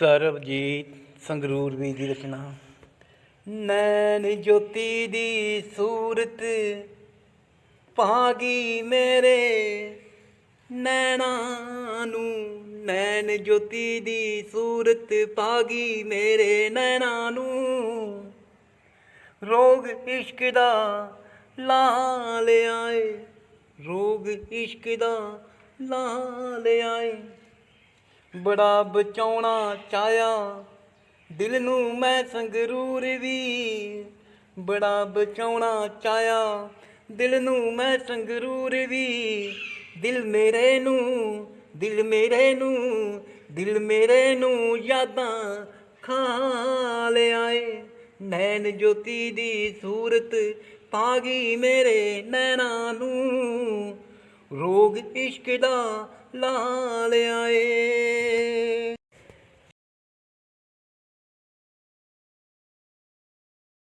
ਸਰਬਜੀਤ ਸੰਗਰੂਰ ਵੀ ਦੀ ਰਚਨਾ। ਨੈਣ ਜੋਤੀ ਦੀ ਸੂਰਤ ਪਾਗੀ ਮੇਰੇ ਨੈਣਾ ਨੂੰ। ਨੈਣ ਜੋਤੀ ਦੀ ਸੂਰਤ ਪਾਗੀ ਮੇਰੇ ਨੈਣਾ ਨੂੰ। ਰੋਗ ਇਸ਼ਕ ਦਾ ਲਾ ਲਿਆਏ ਰੋਗ ਇਸ਼ਕ ਦਾ ਲਾ ਲਿਆਏ ਬੜਾ ਬਚਾਉਣਾ ਚਾਇਆ ਦਿਲ ਨੂੰ ਮੈਂ ਸੰਗਰੂਰ ਵੀ ਬੜਾ ਬਚਾਉਣਾ ਚਾਇਆ ਦਿਲ ਨੂੰ ਮੈਂ ਸੰਗਰੂਰ ਵੀ ਦਿਲ ਮੇਰੇ ਨੂੰ, ਦਿਲ ਮੇਰੇ ਨੂੰ, ਦਿਲ ਮੇਰੇ ਨੂੰ ਯਾਦਾਂ ਖਾ ਲਿਆਏ। ਨੈਣ ਜੋਤੀ ਦੀ ਸੂਰਤ ਪਾਗੀ ਮੇਰੇ ਨੈਣਾ ਨੂੰ। ਰੋਗ ਇਸ਼ਕ ਦਾ ਲਾ ਲਿਆਏ